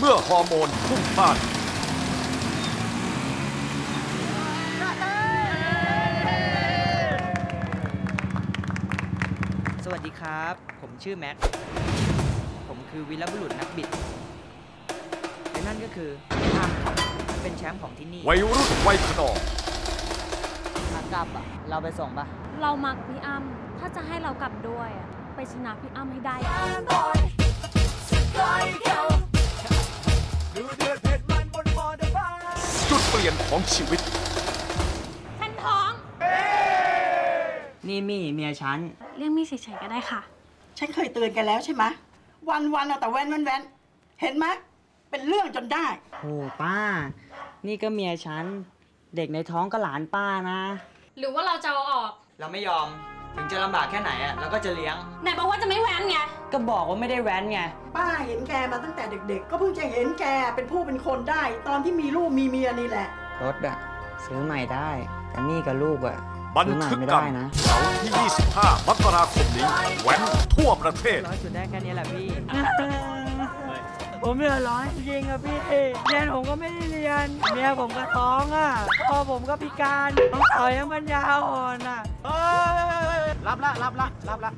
เมื่อฮอร์โมนพุ่งพล่านสวัสดีครับ ผมชื่อแม็ก ผมคือวีรบุรุษนักบิด และนั่นก็คืออ้ามครับเป็นแชมป์ของที่นี่วัยรุ่นวัยขนองขากลับอะ เราไปส่งปะเรามักพี่อ้ำถ้าจะให้เรากลับด้วยอะไปชนะพี่อ้ำให้ได้ ยนของชีวิต ฉันท้อง นี่มี่เมียฉัน เรียกมี่เฉยๆก็ได้ค่ะ ฉันเคยเตือนแกันแล้วใช่ไหมะวันวันๆเอาแต่แว้นแว้นแว้นเห็นไหมะเป็นเรื่องจนได้โอ้ป้า นี่ก็เมียฉัน เด็กในท้องก็หลานป้านะ หรือว่าเราจะเอาออก เราไม่ยอม ถึงจะลำบากแค่ไหนอะเราก็จะเลี้ยง ไหนบอกว่าจะไม่แว้นไง ก็บอกว่าไม่ได้แว้นไง ป้าเห็นแกมาตั้งแต่เด็ก ๆ ก็เพิ่งจะเห็นแกเป็นผู้เป็นคนได้ ตอนที่มีลูกมีเมียนี่แหละ รถอะซื้อใหม่ได้ แต่มี่กับลูกอะบันซื้อใหม่ทึกไม่กัได้นนะเสาร์ที่ 25 มกราคมนี้แว้นทั่วประเทศร้อยสุดได้แค่นี้แหละพี่ ผมเดือดร้อนจริงอะพี่เรียนผมก็ไม่ได้เรียน เมียผมก็ท้องอะพ่อผมก็พิการน้องสาวยังปัญญาอ่อนอะรับละรับละรับละ